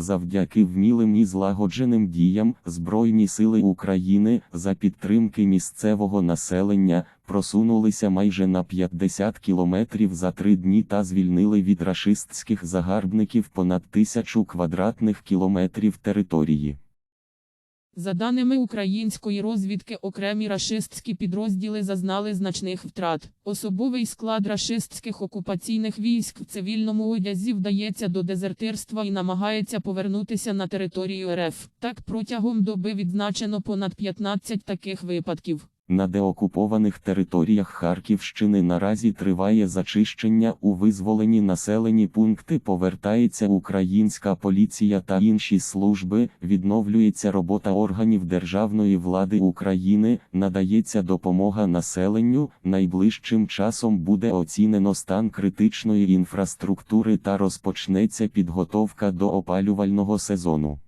Завдяки вмілим і злагодженим діям Збройні сили України за підтримки місцевого населення просунулися майже на 50 кілометрів за три дні та звільнили від рашистських загарбників понад тисячу квадратних кілометрів території. За даними української розвідки, окремі рашистські підрозділи зазнали значних втрат. Особовий склад рашистських окупаційних військ в цивільному одязі вдається до дезертирства і намагається повернутися на територію РФ. Так протягом доби відзначено понад 15 таких випадків. На деокупованих територіях Харківщини наразі триває зачищення у визволені населені пункти. Повертається українська поліція та інші служби, відновлюється робота органів державної влади України, надається допомога населенню. Найближчим часом буде оцінено стан критичної інфраструктури та розпочнеться підготовка до опалювального сезону.